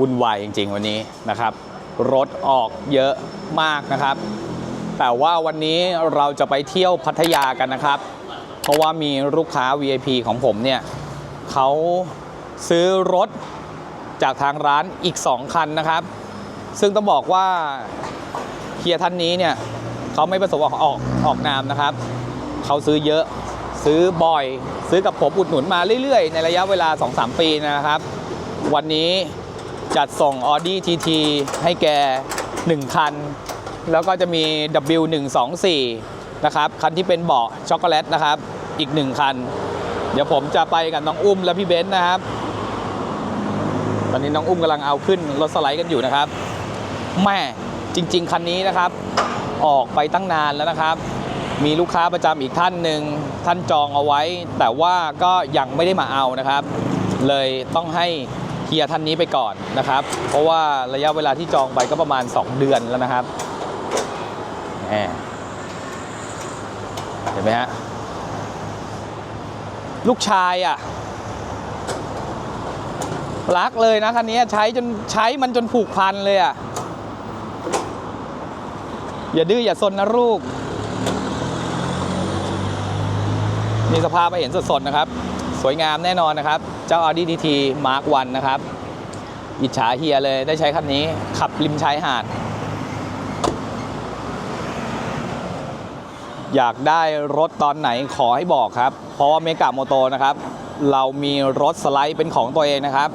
วุ่นวายจริง ๆ วันนี้นะครับ รถออกเยอะมากนะครับ แต่ว่าวันนี้เราจะไปเที่ยวพัทยากันนะครับ เพราะว่ามีลูกค้า VIP ของผมเนี่ยเขาซื้อรถจากทางร้านอีก 2 คันนะครับ ซึ่งต้องบอกว่าเฮียท่านนี้เนี่ยเขาไม่ประสงค์ออกออกออกนามนะครับ เขาซื้อเยอะซื้อบ่อย ซื้อกับผมอุดหนุนมาเรื่อยๆ ในระยะเวลา 2-3 ปีนะครับ วันนี้ จัดส่ง Audi TT ให้แก 1 คัน แล้วก็จะมี W124 นะครับ คันที่เป็นเบาะช็อกโกแลตนะครับ อีก 1 คัน เดี๋ยวผมจะไปกับน้องอุ้มและพี่เบนซ์นะครับ ตอนนี้น้องอุ้มกำลังเอาขึ้นรถสไลด์กันอยู่นะครับ แม่จริง ๆ คันนี้นะครับ ออกไปตั้งนานแล้วนะครับ มีลูกค้าประจำอีกท่านหนึ่งท่านจองเอาไว้ แต่ว่าก็ยังไม่ได้มาเอานะครับ เลยต้องให้ เฮียท่านนี้ไปก่อนนะครับ เพราะว่าระยะเวลาที่จองไปก็ประมาณ 2 เดือนแล้วนะครับแหมเห็นไหมฮะลูกชายอะรักเลยนะคันนี้ใช้จนใช้มันจนผูกพันเลยอะอย่าดื้ออย่าซนนะลูกมีสภาพไปเห็นสดๆนะครับ สวยงามแน่นอนนะครับ เจ้า Audi TT Mark 1นะครับ อิจฉาเฮียเลยได้ใช้คันนี้ขับริมชายหาด อยากได้รถตอนไหนขอให้บอกครับ เพราะว่าเมกะโมโตนะครับ เรามีรถสไลด์เป็นของตัวเองนะครับ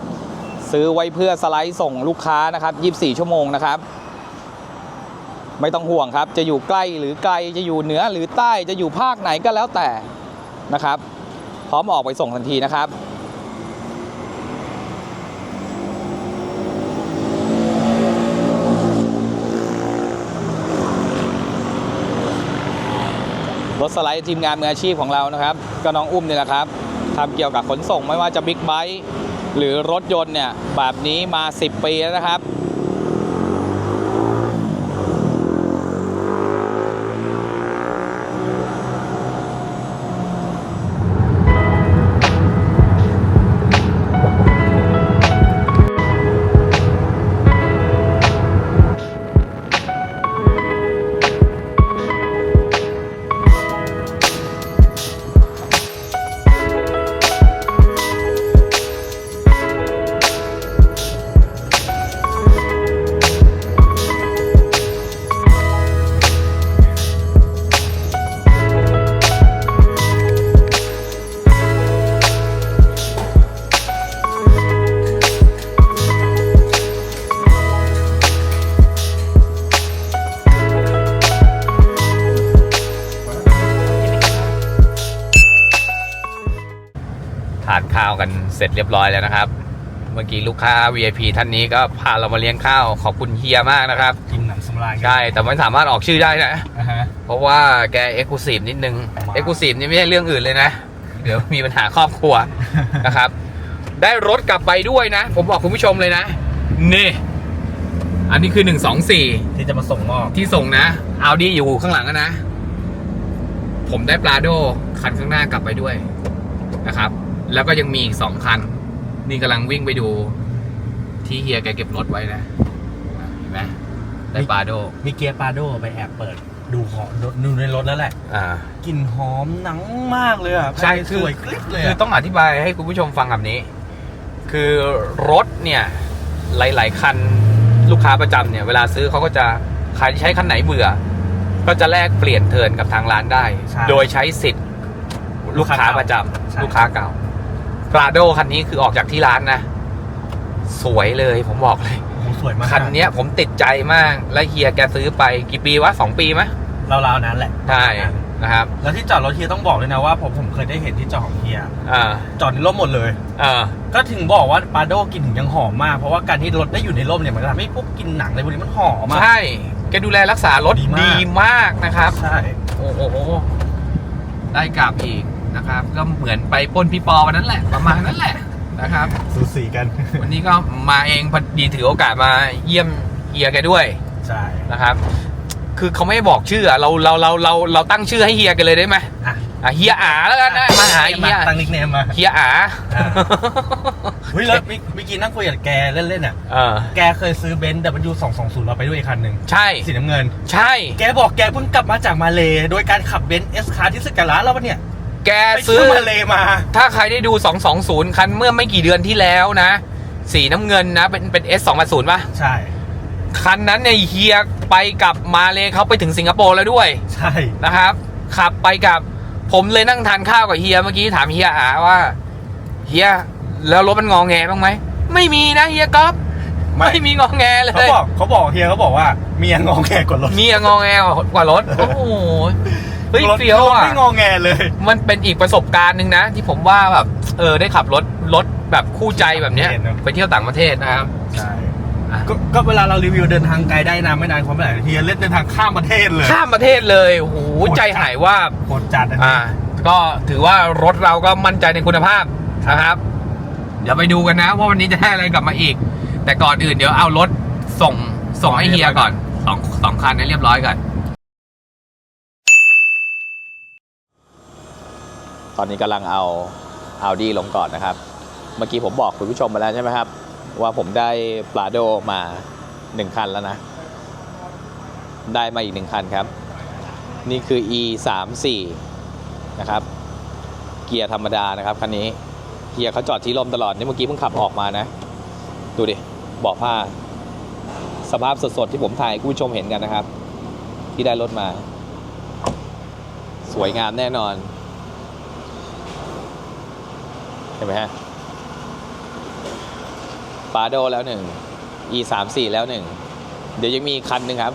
ซื้อไว้เพื่อสไลด์ส่งลูกค้านะครับ 24 ชั่วโมงนะครับไม่ต้องห่วงครับ จะอยู่ใกล้หรือไกล จะอยู่เหนือหรือใต้ จะอยู่ภาคไหนก็แล้วแต่นะครับ พร้อมออกไปส่งทันทีนะครับรถสไลด์ทีมงานมืออาชีพของเรานะครับก็น้องอุ้มเนี่ยแหละครับทำเกี่ยวกับขนส่งไม่ว่าจะบิ๊กไบค์หรือรถยนต์เนี่ยแบบนี้มา 10 ปีแล้วนะครับ เสร็จเรียบร้อยแล้วนะครับ เมื่อกี้ลูกค้า VIP ท่านนี้ก็พาเรามาเลี้ยงข้าวขอบคุณเฮียมากนะครับกินหนังสำราญกันใช่แต่ไม่สามารถออกชื่อได้นะ อ่าฮะ เพราะว่าแกเอ็กซ์คลูซีฟนิดนึงว้าวเอ็กซ์คลูซีฟนี่ไม่ใช่เรื่องอื่นเลยนะ เดี๋ยวมีปัญหาครอบครัว นะครับ ได้รถกลับไปด้วยนะ ผมบอกคุณผู้ชมเลยนะ นี่ อันนี้คือ 124 ที่จะมาส่งมอบที่ส่งนะเอาดีอยู่ข้างหลังอะนะ ผมได้ปลาโดคันข้างหน้ากลับไปด้วยนะครับ แล้วก็ยังมีอีกสองคัน นี่กำลังวิ่งไปดูที่เฮียแกเก็บรถไว้นะอะเห็นไหมได้ปลาโด มีเกียร์ปาโดไปแอบเปิด ดูของดูในรถแล้วแหละ อ่ากลิ่นหอมหนังมากเลยอะใช่สคือวยคลิปเลยคืออะต้องอธิบายให้คุณผู้ชมฟังแบบนี้ คือรถเนี่ย หลาย ๆ คันลูกค้าประจำเนี่ย เวลาซื้อเขาก็จะใครใช้คันไหนเบื่อ ก็จะแลกเปลี่ยนเทิร์นกับทางร้านได้ โดยใช้สิทธิ์ ลูกค้าประจำลูกค้าเก่าป ราโดคันนี้คือออกจากที่ร้านนะ สวยเลยผมบอกเลย โอ้โหสวยมากคันเนี้ยผมติดใจมากและเฮียแกซื้อไปกี่ปีวะสองปีไหมราวๆนั้นแหละ ใช่นะครับ แล้วที่จอดรถเฮียต้องบอกเลยนะว่าผมผมเคยได้เห็นที่จอดของเฮียอ่าจอดในร่มหมดเลย อ่า ก็ถึงบอกว่าปาโดกลิ่นถึงยังหอมมาก เพราะว่าการที่รถได้อยู่ในร่มเนี่ยมันก็ทำให้พวกกลินหนังอะไรพวกนี้มันหอมอะใช่ แกดูแลรักษารถดีมาก ดีมากนะครับ ใช่ โอ้โห ได้กลับอีก นะครับ ก็เหมือนไปปล้นพี่ปอวันนั้นแหละประมาณนั้นแหละนะครับ สูสีกัน วันนี้ก็มาเองพอดีถือโอกาสมาเยี่ยมเฮียแกด้วยใช่นะครับ คือเขาไม่บอกชื่ออะเราเราเราเราเราตั้งชื่อให้เฮียกันเลยได้ไหมอะอะเฮียอาแล้วกันนะมาหาเฮียตั้งนิกเนมมาเฮียอาอ่าเฮ้ยแล้วเมื่อเมื่อกี้นั่งคุยกับแกเล่นๆอะเออแกเคยซื้อเบนซ์ W220 เราไปด้วยอีกคันหนึ่งใช่ สีน้ำเงิน ใช่ แกบอกแกเพิ่งกลับมาจากมาเลโดยการขับเบนซ์เอสคาร์ที่สกัลาแล้วปะเนี่ย แกไปซื้ซื้ออมาเลมา ถ้าใครได้ดู 220 คันเมื่อไม่กี่เดือนที่แล้วนะ สีน้ำเงินนะ เป็นเป็น S 2 0ป่ะ ใช่ คันนั้นเนี่ยเฮียไปกับมาเลยเขาไปถึงสิงคโปร์แล้วด้วย ใช่นะครับ ขับไปกับผมเลยนั่งทานข้าวกับเฮียเมื่อกี้ถามเฮียอาว่า เฮียแล้วรถมันงองแงบ้างไหม ไม่มีนะเฮียก๊อฟไม่มีงองแงเลยเขาบอกเขาบอกเฮียเขาบอกว่าเมียงอแงกว่ารถมีอะงองแงกว่ารถโอ้โห เฮ้ยรถเฟี้ยวรถอะไม่งอแงเลย มันเป็นอีกประสบการณ์หนึ่งนะ ที่ผมว่าแบบเออได้ขับรถรถแบบคู่ใจแบบเนี้ยเห็นเนอะไปเที่ยวต่างประเทศนะครับใช่อะก็ก็เวลาเรารีวิวเดินทางไกลได้นานไม่นานความไม่นานเฮียเล่นเดินทางข้ามประเทศเลยข้ามประเทศเลยโอ้โหใจหายว่าบโคตรจัดอันอ่านี้ก็ถือว่ารถเราก็มั่นใจในคุณภาพนะครับ เดี๋ยวไปดูกันนะ ว่าวันนี้จะได้อะไรกลับมาอีก แต่ก่อนอื่นเดี๋ยวเอารถส่งส่งให้เฮียก่อนสองสองคันให้เรียบร้อยก่อน ตอนนี้กำลังเอาเอาดีลงก่อนนะครับ เมื่อกี้ผมบอกคุณผู้ชมไปแล้วใช่ไหมครับ ว่าผมได้ปลาโดมาหนึ่งคันแล้วนะ ได้มาอีกหนึ่งคันครับ นี่คือ e 3 4นะครับ เกียร์ธรรมดานะครับคันนี้เกียร์เขาจอดที่ลมตลอด นี่เมื่อกี้เพิ่งขับออกมานะ ดูดิบาะผ้า สภาพสดๆที่ผมถ่ายคุณผู้ชมเห็นกันนะครับ ที่ได้รถมา สวยงามแน่นอน เห็นไหมฮะปาโดแล้วหนึ่ง e สามสี่แล้วหนึ่ง เดี๋ยวยังมีคันหนึ่งครับ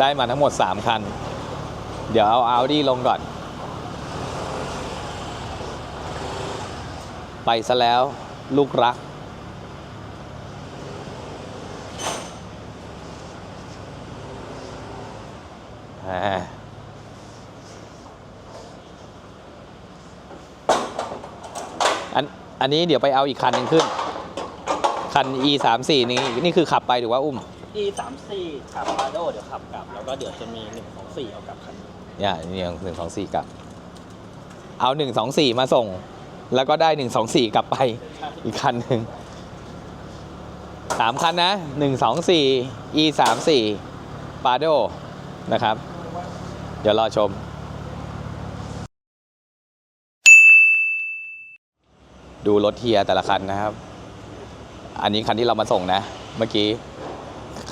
ได้มาทั้งหมดสามคัน เดี๋ยวเอา Audi ลงก่อน ไปซะแล้วลูกรัก อันอันนี้เดี๋ยวไปเอาอีกคันหนึ่งขึ้น คัน e 3 4นี้นี่คือขับไปถือว่าอุ้ม e สามสี่ขับมาโดเดี๋ยวขับกลับ แล้วก็เดี๋ยวจะมีหนึ่งสองสี่เอากลับคันนี้เนี่ยนี่ยังหนึ่งสองสี่กลับ เอาหนึ่งสองสี่มาส่ง แล้วก็ได้หนึ่งสองสี่กลับไป อีกคันหนึ่งสามคันนะหนึ่งสองสี่ e สามสี่ปาโดนะครับ เดี๋ยวรอชม ดูรถเฮียแต่ละคันนะครับ อันนี้คันที่เรามาส่งนะ เมื่อกี้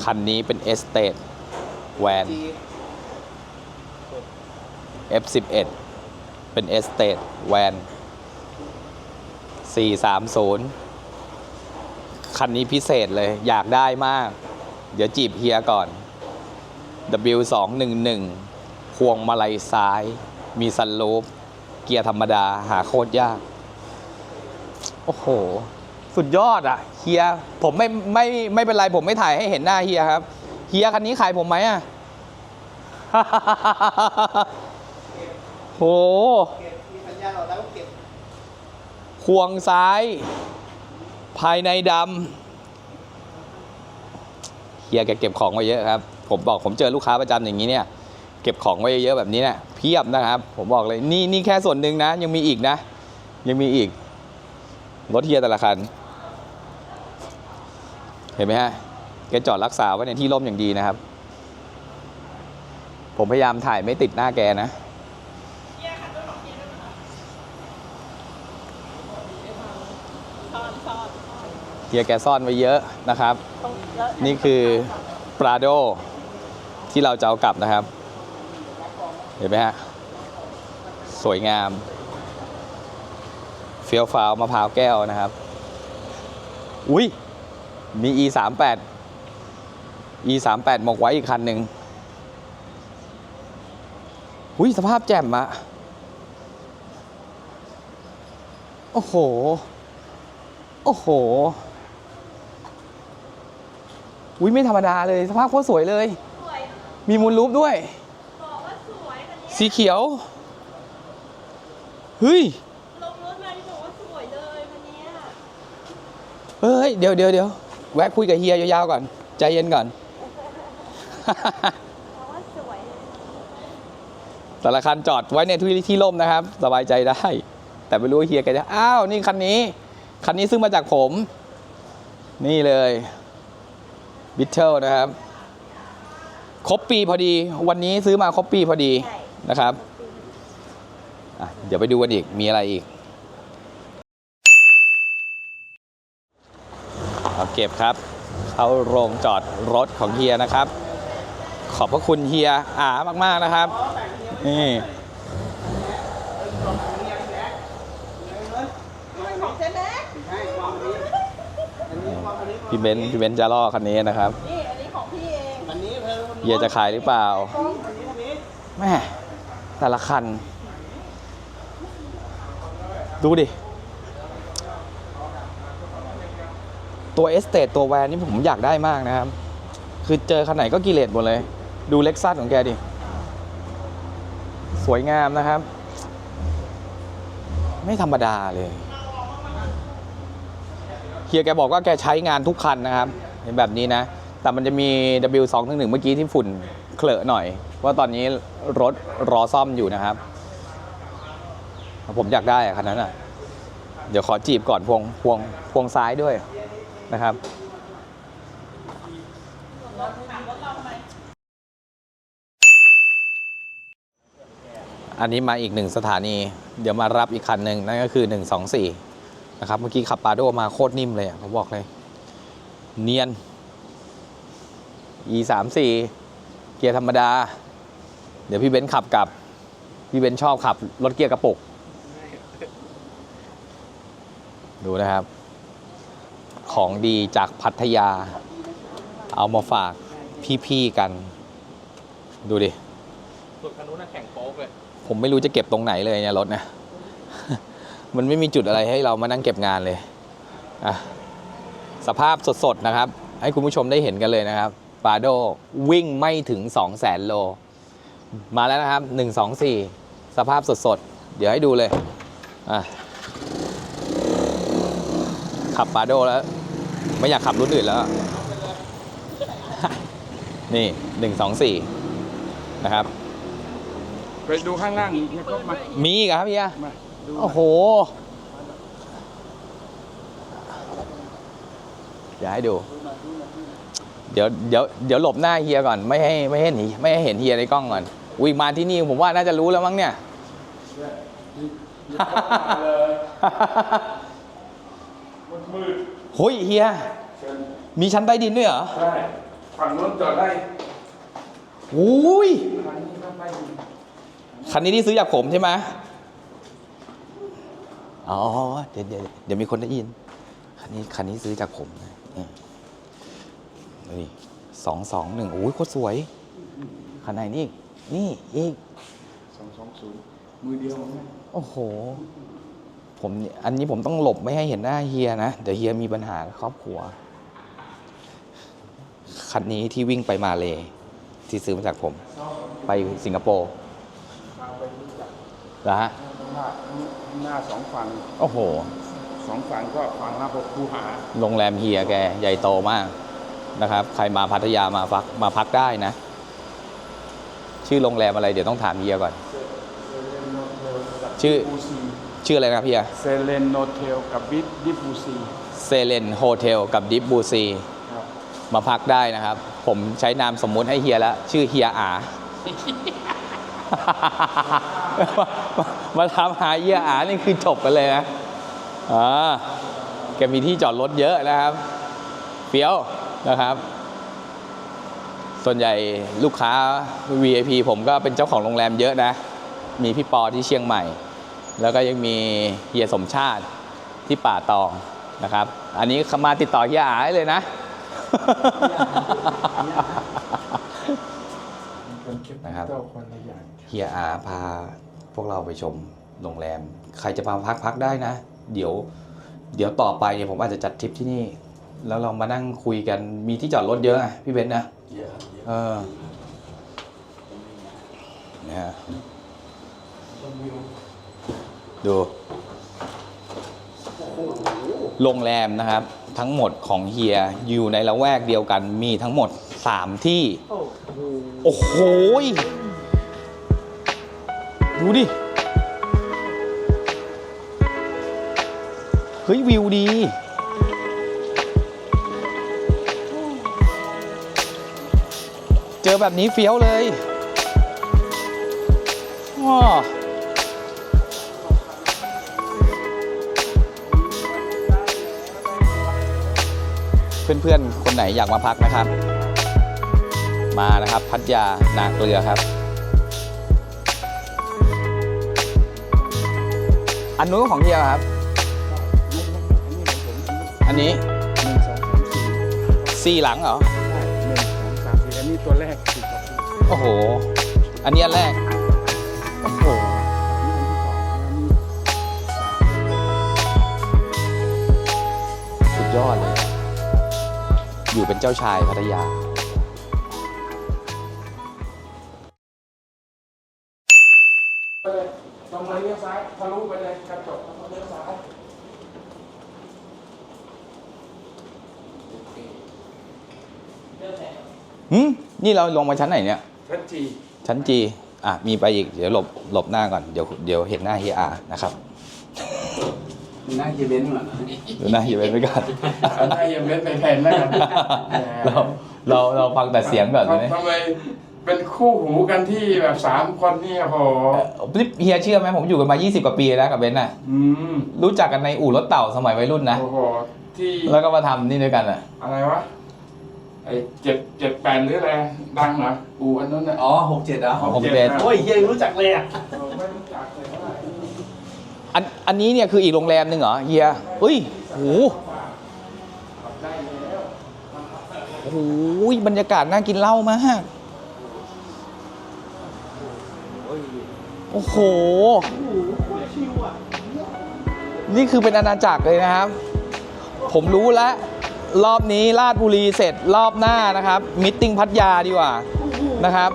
คันนี้เป็นเอสเต e แวน F11 เป็น Estate Van 430 คันนี้พิเศษเลย อยากได้มาก เดี๋ยวจีบเฮียก่อน W211 พวงมาลัยซ้าย มีซันลูปเกียร์ธรรมดาหาโคตรยาก โอ้โห สุดยอดอะเฮียผมไม่ไม่ไม่เป็นไรผมไม่ถ่ายให้เห็นหน้าเฮียครับเฮียคันนี้ขายผมไหมอะโหควงซ้าย ภายในดำเฮียแกเก็บของไว้เยอะครับ ผมบอกผมเจอลูกค้าประจำอย่างนี้เนี่ยเก็บของไว้เยอะๆแบบนี้เนี่ยเพียบนะครับ ผมบอกเลยนี่นี่แค่ส่วนหนึ่งนะ ยังมีอีกนะ ยังมีอีก รถเฮียแต่ละคัน เห็นไหมฮะแกจอดรักษาไว้ในที่ร่มอย่างดีนะครับ ผมพยายามถ่ายไม่ติดหน้าแกนะเฮียแกซ่อนไว้เยอะนะครับ นี่คือปราโดที่เราจะเอากลับนะครับ เห็นไหมฮะ สวยงาม ฟี้ยวฟ้าวมะพร้าวแก้วนะครับ อุ้ยมี e 3 8 e 3 8หมกไว้อีกคันหนึ่งอุ้ยสภาพแจ่มอะโอ้โห โอ้โห อุ้ยไม่ธรรมดาเลย สภาพโคตรสวยเลยมีมูลรูปด้วยสีเขียว เฮ้ย ลงรถมาที่บอกว่าสวยเลยวันเนี้ย เฮ้ย เดี๋ยวเดี๋ยวเดี๋ยวแวะคุยกับเฮียยาวๆก่อน ใจเย็นก่อน แต่ละคันจอดไว้ในที่ที่ร่มนะครับ สบายใจได้ แต่ไม่รู้ว่าเฮียแกจะอ้าว นี่คันนี้ คันนี้ซื้อมาจากผม นี่เลยบิทเทิลนะครับ ครบปีพอดี วันนี้ซื้อมาครบปีพอดีนะครับเดี๋ยวไปดูกันอีก มีอะไรอีก เอาเก็บครับ เข้าโรงจอดรถของเฮียนะครับ ขอบพระคุณเฮียอามาก ๆนะครับ นี่ของเจ๊แม็กพี่เบนซ์พี่เบนซ์จะล่อคันนี้นะครับนี่อันนี้ของพี่เองเฮียจะขายหรือเปล่าแม่แต่ละคัน ดูดิ ตัวเอสเต e ตัวแวนนี่ผมอยากได้มากนะครับ คือเจอคันไหนก็กิเลสหมดเลย ดูเล็กซัสของแกดิ สวยงามนะครับ ไม่ธรรมดาเลยเฮียแกบอกว่าแกใช้งานทุกคันนะครับเห็นแบบนี้นะ แต่มันจะมี W211 เมื่อกี้ที่ฝุ่นเคลอะหน่อย ว่าตอนนี้รถรอซ่อมอยู่นะครับ ผมอยากได้คันนั้นอะ เดี๋ยวขอจีบก่อนพวงพวงพวงซ้ายด้วย นะครับอันนี้มาอีกหนึ่งสถานี เดี๋ยวมารับอีกคันหนึ่งนั่นก็คือ 124 นะครับ เมื่อกี้ขับปาโดมาโคตรนิ่มเลยอะผมบอกเลย เนียน e 3 4เกียร์ธรรมดา เดี๋ยวพี่เบนซ์ขับกับ พี่เบนซ์ชอบขับรถเกียร์กระปุก ดูนะครับ ของดีจากพัทยา เอามาฝากพี่ๆกัน ดูดิส่วนคันนู้นน่ะแข่งโป๊กเลย ผมไม่รู้จะเก็บตรงไหนเลยเนี่ยรถเนี่ยมันไม่มีจุดอะไรให้เรามานั่งเก็บงานเลยอะสภาพสดๆนะครับ ให้คุณผู้ชมได้เห็นกันเลยนะครับปาโดวิ่งไม่ถึง 2 0 0แสนโล มาแล้วนะครับ 124 สภาพสดๆ เดี๋ยวให้ดูเลย อะขับปาโดแล้ว ไม่อยากขับรุ่นอื่นแล้ว นี่124นะครับ ไปดูข้างล่างเนี่ยก็มามีอีกเหรอครับเฮีย มาดูโอ้โห เดี๋ยวให้ดู เดี๋ยวเดี๋ยวเดี๋ยวหลบหน้าเฮียก่อน ไม่ให้ไม่ให้เห็นไม่ให้เห็นเฮียในกล้องก่อนอุ้ยมาที่นี่ผมว่าน่าจะรู้แล้วมั้งเนี่ยมืด เฮ้ยเฮีย เชิญมีชั้นใต้ดินด้วยเหรอใช่ฝั่งนู้นจอดได้อุ้ยทางนี้ก็ไม่ดีคันนี้ที่ซื้อจากผมใช่ไหมอ๋อ เดี๋ยวเดี๋ยวเดี๋ยวมีคนได้ยิน คันนี้คันนี้ซื้อจากผมนะนี่นี่สองสองหนึ่งโอ้ยโคตรสวย คันไหนนี่อีกนี่อีกสองสองศูนย์มือเดียวมั้งโอ้โห ผมอันนี้ผมต้องหลบไม่ให้เห็นหน้าเฮียนะ เดี๋ยวเฮียมีปัญหากับครอบครัว คันนี้ที่วิ่งไปมาเลยที่ซื้อมาจากผม ไปสิงคโปร์ทางไปรู้จักแล้วฮะข้างหน้าข้างหน้าสองฝั่งโอ้โหสองฝั่งก็ฝั่งละหกคูหาโรงแรมเฮียแกใหญ่โตมากนะครับ ใครมาพัทยามาพักมาพักได้นะ ชื่อโรงแรมอะไรเดี๋ยวต้องถามเฮียก่อน ชื่อบูซี ชื่ออะไรนะครับเฮียเซเลนโนเทลกับบิดดิฟูซีเซเลนโฮเทลกับดิฟบูซีครับมาพักได้นะครับ ผมใช้นามสมมุติให้เฮียแล้ว ชื่อเฮียอา มาทำหาเฮียอานี่คือจบกันเลยนะอ่าแกมีที่จอดรถเยอะนะครับเฟี้ยวนะครับ ส่วนใหญ่ลูกค้า VIP ผมก็เป็นเจ้าของโรงแรมเยอะนะ มีพี่ปอที่เชียงใหม่ แล้วก็ยังมีเฮียสมชาติที่ป่าตองนะครับ อันนี้มาติดต่อเฮียอาได้เลยนะเป็นเก็บนะครับเจ้าคนละอย่างเฮียอาพาพวกเราไปชมโรงแรม ใครจะมาพักพักได้นะ เดี๋ยว เดี๋ยวต่อไปเนี่ยผมอาจจะจัดทริปที่นี่ แล้วเรามานั่งคุยกันมีที่จอดรถเยอะอะพี่เบนซ์นะเออนะฮะ ดู โรงแรมนะครับ ทั้งหมดของเฮียอยู่ในละแวกเดียวกันมีทั้งหมด 3 ที่ โอ้โหยดูดิโหเฮ้ย วิวดี เจอแบบนี้เฟี้ยวเลย ว้า เพื่อนๆ คนไหนอยากมาพักนะครับ มานะครับพัทยานาเกลือครับ อันนู้นของเฮียครับ อันนี้หนึ่งสองสี่หลังเหรอใช่หนึ่งสองสามสี่อันนี้ตัวแรกสี่กับสี่โอ้โห อันนี้อันแรก โอ้โหนี่อันที่สองอันนี้สามสุดยอดเลย อยู่เป็นเจ้าชายพัทยา ตรงมาเลี้ยวซ้ายทะลุไปเลยกระจกแล้วก็เลี้ยวซ้ายหืมนี่เราลงมาชั้นไหนเนี่ย ชั้นจีชั้นจีอะ มีไปอีก เดี๋ยวหลบ หลบหน้าก่อน เดี๋ยว เดี๋ยวเห็นหน้าเฮียอานะครับ หน้าเฮียเบนซ์เหรอดูหน้าเฮียไปก่อนอันนี้ยังไม่ไปแทนแล้วกันเราเราเราฟังแต่เสียงก่อนเลยทำไมเป็นคู่หูกันที่แบบสามคนนี่โอ้โหนี่เฮียเชื่อไหมผมอยู่กันมา 20 กว่าปีแล้วกับเบนซ์น่ะ อืมรู้จักกันในอู่รถเต่าสมัยวัยรุ่นนะ โอ้โหที่แล้วก็มาทำนี่ด้วยกันอะ อะไรวะไอ้เจ็ดเจ็ดแปดหรืออะไรดังเหรออูอันนั้นน่ะอ๋อหกเจ็ดเหรอหกเจ็ด โอ้ยเฮียยังรู้จักเลยอะผมไม่รู้จักเลยเท่าไหร่ อันอันนี้เนี่ยคืออีกโรงแรมหนึ่งเหรอเฮียเฮ้ยโหโอ้โหบรรยากาศน่ากินเหล้ามากโอ้โห นี่คือเป็นอาณาจักรเลยนะครับ ผมรู้แล้ว รอบนี้ลาดบุรีเสร็จรอบหน้านะครับ มิทติ้งพัทยาดีกว่านะครับ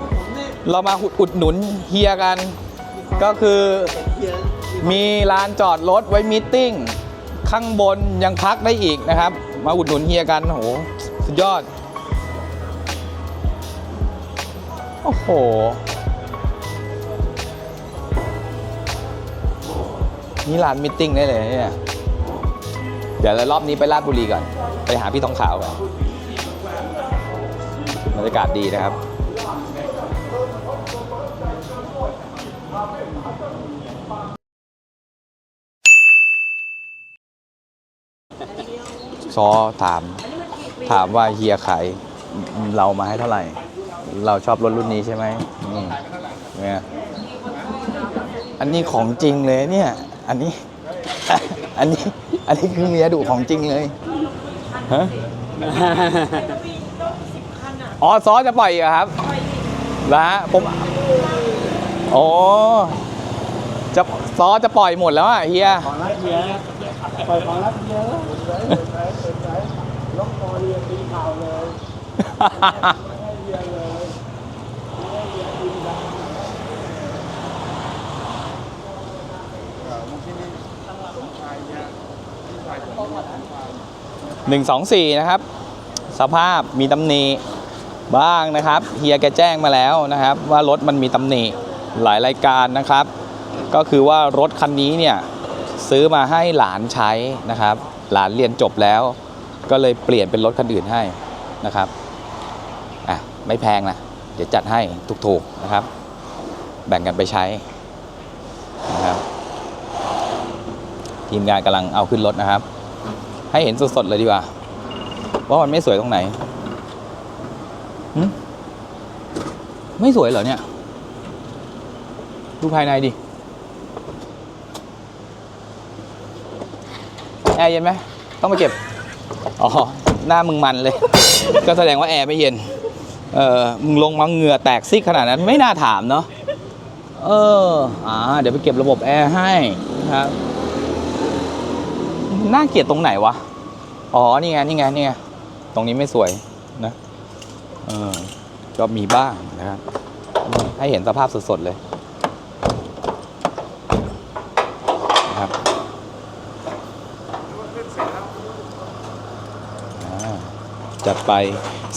เรามาอุดหนุนเฮียกัน ก็คือ มีลานจอดรถไว้มิทติ้งข้างบนยังพักได้อีกนะครับ มาอุดหนุนเฮียกันโหสุดยอด โอ้โห นี่ร้านมิทติ้งได้เลยเนี่ยเดี๋ยวเรารอบนี้ไปลาดบุรีก่อน ไปหาพี่ทองขาวกันบรรยากาศดีนะครับ ซอถาม ถามว่าเฮียขายเรามาให้เท่าไหร่ เราชอบรถรุ่นนี้ใช่ไหมนี่เนี่ยอันนี้ของจริงเลยเนี่ย อันนี้ อันนี้ อันนี้คือเมียดุของจริงเลยฮะอ๋อซอจะปล่อยเหรอครับแล้วฮะผมโอ๋อจะซอจะปล่อยหมดแล้วอะเฮียของรักเฮีย ปล่อยของรักเฮียแล้วเปิดไว้เปิดไว้ลกคอเรียนตีข่าวเลยให้เฮียเลยให้เฮียนกันเออเมื่อกี้นี่ชายเนี่ยที่ชายผมเนี่ยหนึ่งสองสี่นะครับ สภาพมีตำหนิบ้างนะครับเฮียแกแจ้งมาแล้วนะครับ ว่ารถมันมีตำหนิหลายรายการนะครับ ก็คือว่ารถคันนี้เนี่ย ซื้อมาให้หลานใช้นะครับ หลานเรียนจบแล้ว ก็เลยเปลี่ยนเป็นรถคันอื่นให้นะครับอะไม่แพงนะเดี๋ยวจัดให้ถูกๆนะครับ แบ่งกันไปใช้นะครับทีมงานกำลังเอาขึ้นรถนะครับ ให้เห็นสดๆเลยดีกว่า ว่ามันไม่สวยตรงไหนหไม่สวยเหรอเนี่ย ดูภายในดิ แอ ร์เย็นไหมต้องมาเก็บ อ๋อ หน้ามึงมันเลย ก็แสดงว่าแอร์ไม่เย็น เออมึงลงมาเหงื่อแตกซิกขนาดนั้นไม่น่าถามเนาะ เออ อ่า เดี๋ยวไปเก็บระบบแอร์ให้นะครับ น่าเกลียดตรงไหนวะ อ๋อ นี่ไง นี่ไง นี่ไง ตรงนี้ไม่สวยนะ เออ ก็มีบ้างนะครับ ให้เห็นสภาพสดๆเลยนะครับอ่า จัดไป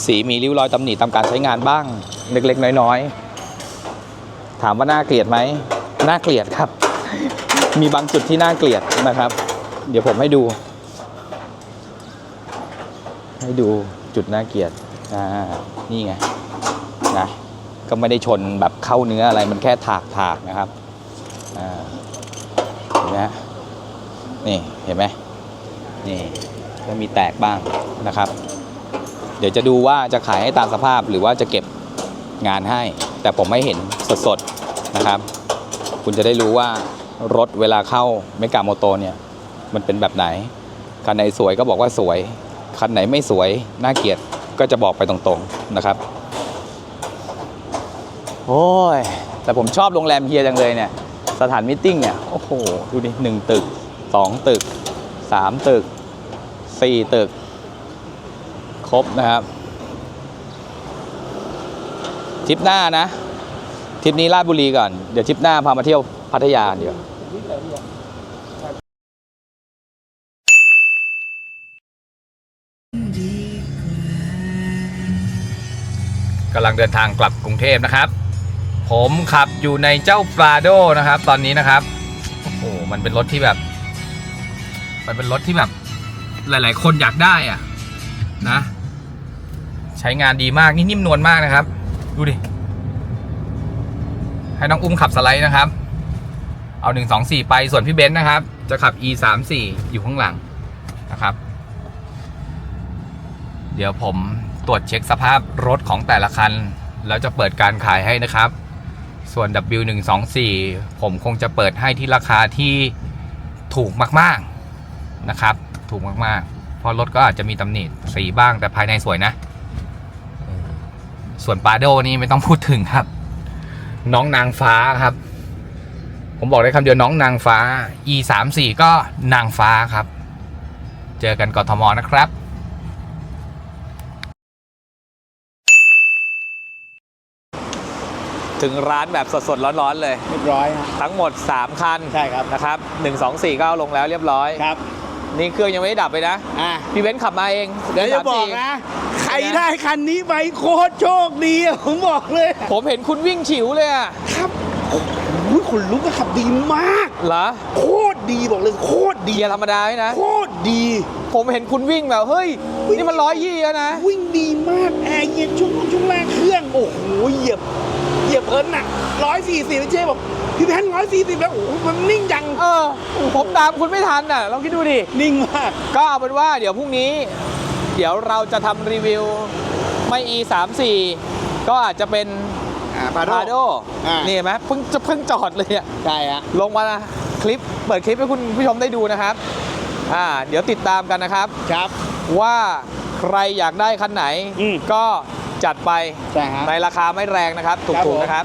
สีมีริ้วรอยตำหนิตามการใช้งานบ้างเล็กๆ น้อยๆ ถามว่าน่าเกลียดไหมน่าเกลียดครับ มีบางจุดที่น่าเกลียดนะครับ เดี๋ยวผมให้ดู ให้ดูจุดน่าเกลียดอ่านี่ไงนะก็ไม่ได้ชนแบบเข้าเนื้ออะไรมันแค่ถากถากนะครับอ่าเห็นไหมฮะนี่เห็นไหมนี่ก็มีแตกบ้างนะครับ เดี๋ยวจะดูว่าจะขายให้ตามสภาพหรือว่าจะเก็บงานให้ แต่ผมไม่เห็นสดๆนะครับ คุณจะได้รู้ว่ารถเวลาเข้าเมกาโมโตเนี่ย มันเป็นแบบไหน คันไหนสวยก็บอกว่าสวย คันไหนไม่สวย น่าเกลียดก็จะบอกไปตรงๆนะครับ โอ้ย แต่ผมชอบโรงแรมเฮียจังเลยเนี่ย สถานมิทติ้งเนี่ย โอ้โห ดูดิหนึ่งตึกสองตึกสามตึกสี่ตึก ครบนะครับทริปหน้านะทริปนี้ราชบุรีก่อน เดี๋ยวทริปหน้าพามาเที่ยวพัทยาเดี๋ยวกำลังเดินทางกลับกรุงเทพนะครับ ผมขับอยู่ในเจ้าปราโดนะครับ ตอนนี้นะครับโอ้โหมันเป็นรถที่แบบ มันเป็นรถที่แบบ หลาย ๆ คนอยากได้อะ นะ ใช้งานดีมากนี่นิ่มนวลมากนะครับ ดูดิ ให้น้องอุ้มขับสไลด์นะครับ เอา1 2 4ไปส่วนพี่เบนซ์นะครับ จะขับ e 3 4อยู่ข้างหลังนะครับ เดี๋ยวผมตรวจเช็คสภาพรถของแต่ละคัน แล้วจะเปิดการขายให้นะครับ ส่วน W124 ผมคงจะเปิดให้ที่ราคาที่ถูกมาก ๆนะครับ ถูกมาก ๆ เพราะรถก็อาจจะมีตำหนิสีบ้างแต่ภายในสวยนะ ส่วนปาโดนี่ไม่ต้องพูดถึงครับ น้องนางฟ้าครับ ผมบอกได้คำเดียวน้องนางฟ้า e 3 4ก็นางฟ้าครับ เจอกันกทมนะครับถึงร้านแบบสดๆ ร้อนๆ เลย เรียบร้อยฮะทั้งหมด 3 คันใช่ครับ นะครับ 1 2 4 9ลงแล้วเรียบร้อย ครับ นี่เครื่องยังไม่ได้ดับเลยนะ อะพี่เบ้นขับมาเองเดี๋ยวจะบอก34นะ ใครได้คันนี้ไปโคตรโชคดีอะผมบอกเลย ผมเห็นคุณวิ่งฉิวเลยอะครับโอ้โหขนลุกอะขับดีมาก เหรอโคตรดีบอกเลยโคตรดีเกียร์ธรรมดาไหมนะ โคตรดี ผมเห็นคุณวิ่งแบบเฮ้ยนี่มันร้อยยี่แล้วนะ วิ่งดีมากแอร์เย็นช่วงช่วงแรกเครื่อง โอ้โหเหยียบเหยียบเอิร์นน่ะร้อยสี่สิบเจ๊บอก พี่แพนร้อยสี่สิบแล้วโอ้โหมันนิ่งจังเออ ผมตามคุณไม่ทันอะลองคิดดูดิ นิ่งมาก ก็เอาเป็นว่าเดี๋ยวพรุ่งนี้ เดี๋ยวเราจะทำรีวิวไม่ e 3 4ก็อาจจะเป็นอ่าปาพาโดโดอ่านี่เห็นไหมเพิ่งจะเพิ่งจอดเลยอะใช่ฮะลงมาคลิปเปิดคลิปให้คุณผู้ชมได้ดูนะครับ อ่า เดี๋ยวติดตามกันนะครับ ครับ ว่าใครอยากได้คันไหนอืม ก็จัดไปใช่ฮะ ในราคาไม่แรงนะครับครับผถูกมๆนะครับ